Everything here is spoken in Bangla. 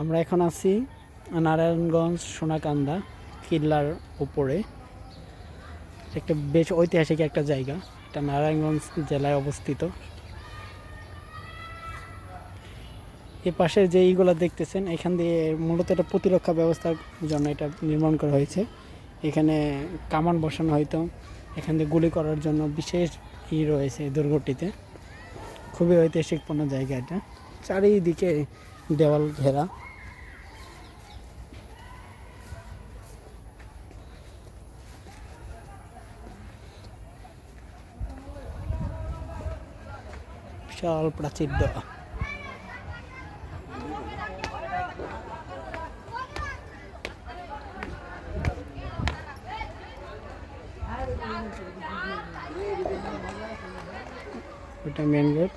আমরা এখন আছি নারায়ণগঞ্জ সোনাকান্দা কিল্লার উপরে। একটা বেশ ঐতিহাসিক একটা জায়গা। এটা নারায়ণগঞ্জ জেলায় অবস্থিত। এ পাশের যে ইগুলো দেখতেছেন, এখান দিয়ে মূলত এটা প্রতিরক্ষা ব্যবস্থার জন্য এটা নির্মাণ করা হয়েছে। এখানে কামান বসানো হয়তো, এখান দিয়ে গুলি করার জন্য বিশেষ ই রয়েছে দুর্গটিতে। খুবই ঐতিহাসিকপূর্ণ জায়গা এটা। চারিদিকে দেওয়াল ঘেরা। বিশাল প্রাচীর দেওয়া। এটা মেন গেট